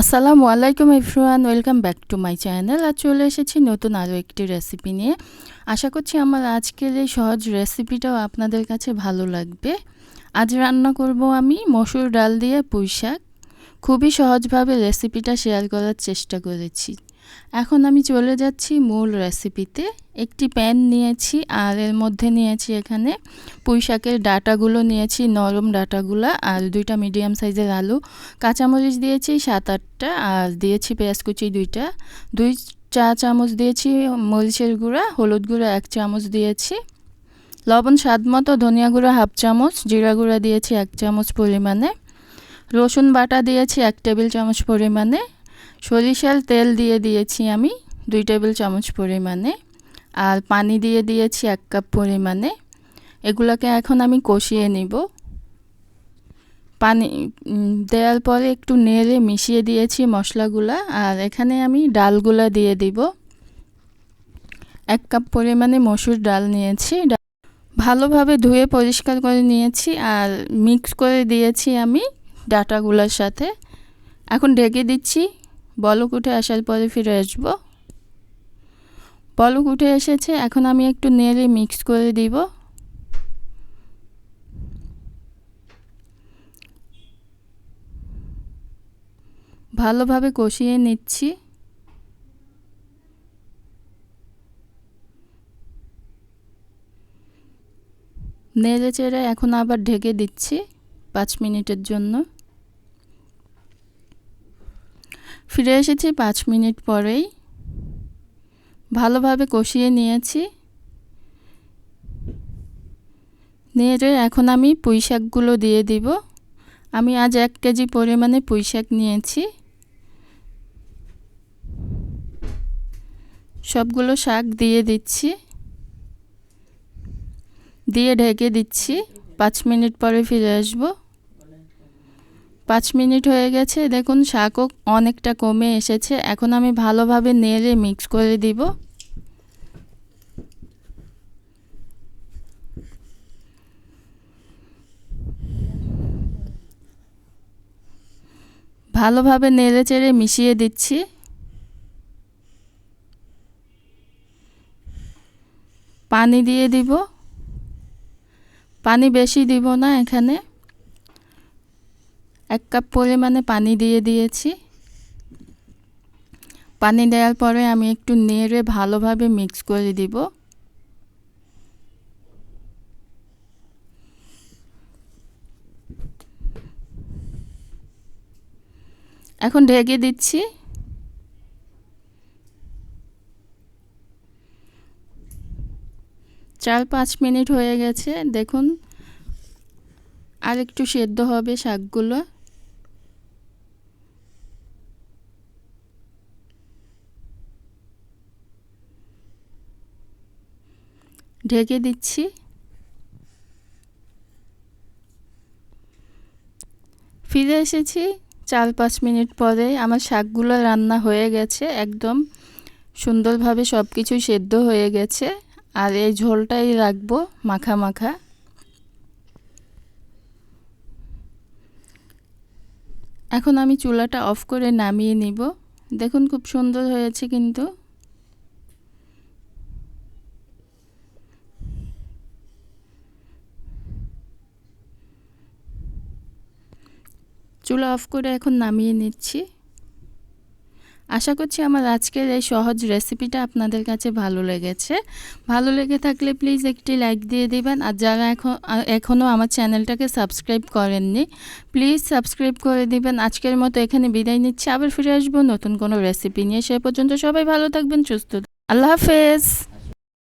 আসসালামু আলাইকুম everyone, welcome back to my channel. আর চলে এসেছি নতুন আরও একটি রেসিপি নিয়ে। আশা করছি আমার আজকের এই সহজ রেসিপিটাও আপনাদের কাছে ভালো লাগবে। আজ রান্না করব আমি মসুর ডাল দিয়ে পুঁই শাক। খুবই সহজভাবে রেসিপিটা শেয়ার করার চেষ্টা করেছি। এখন আমি চলে যাচ্ছি মূল রেসিপিতে একটি প্যান নিয়েছি, আর এর মধ্যে নিয়েছি এখানে পুঁই শাকের ডাটাগুলো, নিয়েছি নরম ডাটাগুলো, আর দুইটা মিডিয়াম সাইজের আলু। কাঁচামরিচ দিয়েছি সাত আটটা, আর দিয়েছি পেঁয়াজ কুচি দুইটা। দুই চা চামচ দিয়েছি মরিচের গুঁড়া, হলুদ গুঁড়া এক চামচ দিয়েছি। লবণ স্বাদ মতো, ধনিয়া গুঁড়া হাফ চামচ, জিরা গুঁড়া দিয়েছি এক চামচ পরিমাণে। রসুন বাটা দিয়েছি এক টেবিল চামচ পরিমাণে। সরিষার তেল দিয়ে দিয়েছি আমি দুই টেবিল চামচ পরিমাণে আর পানি দিয়ে দিয়েছি এক কাপ পরিমাণে। এগুলোকে এখন আমি কষিয়ে নিব। পানি দেওয়ার পরে একটু নেড়ে মিশিয়ে দিয়েছি মশলাগুলা আর এখানে আমি ডালগুলা দিয়ে দিব। এক কাপ পরিমাণে মসুর ডাল নিয়েছি। ভালোভাবে ধুয়ে পরিষ্কার করে নিয়েছি আর মিক্স করে দিয়েছি আমি ডাটাগুলোর সাথে। এখন ঢেকে দিচ্ছি বলক উঠে আসার পরে ফিরে আসব। বলক উঠে এসেছে, এখন আমি একটু নেড়ে মিক্স করে দিব। ভালোভাবে কষিয়ে নিচ্ছি। নেড়ে চেড়ে এখন আবার ঢেকে দিচ্ছি পাঁচ মিনিটের জন্য। ফিরে এসেছি পাঁচ মিনিট পরেই। ভালোভাবে কষিয়ে নিয়েছি। নেড়ে এখন আমি পুঁই শাকগুলো দিয়ে দিব। আমি আজ এক কেজি পরিমাণে পুঁই শাক নিয়েছি। সবগুলো শাক দিয়ে দিচ্ছি। দিয়ে ঢেকে দিচ্ছি। পাঁচ মিনিট পরে ফিরে আসব। পাঁচ মিনিট হয়ে গেছে, দেখুন শাকও অনেকটা কমে এসেছে। এখন আমি ভালোভাবে নেড়ে মিক্স করে দিব। ভালোভাবে নেড়ে চেড়ে মিশিয়ে দিচ্ছি। পানি দিয়ে দিব। পানি বেশি দিব না এখানে। এক কাপ পরিমাণে পানি দিয়ে দিয়েছি। পানি দেওয়ার পরে আমি একটু নেড়ে ভালোভাবে মিক্স করে দিব। এখন ঢেকে দিচ্ছি। চার পাঁচ মিনিট হয়ে গেছে। দেখুন আর একটু সেদ্ধ হবে শাকগুলো। ঢেকে দিচ্ছি। ফিরে এসেছি চার পাঁচ মিনিট পরে। আমার শাকগুলো রান্না হয়ে গেছে একদম। সুন্দরভাবে সব কিছুই সেদ্ধ হয়ে গেছে। আর এই ঝোলটাই রাখব মাখা মাখা। এখন আমি চুলাটা অফ করে নামিয়ে নিব। দেখুন খুব সুন্দর হয়েছে কিন্তু। চুলা অফ করে এখন নামিয়ে নিচ্ছি। আশা করছি আমার আজকের এই সহজ রেসিপিটা আপনাদের কাছে ভালো লেগেছে। ভালো লেগে থাকলে প্লিজ একটি লাইক দিয়ে দিবেন। আর যারা এখন এখনও আমার চ্যানেলটাকে সাবস্ক্রাইব করেননি, প্লিজ সাবস্ক্রাইব করে দিবেন। আজকের মতো এখানে বিদায় নিচ্ছি। আবার ফিরে আসব নতুন কোনো রেসিপি নিয়ে। সে পর্যন্ত সবাই ভালো থাকবেন, সুস্থ আল্লাহ হাফেজ।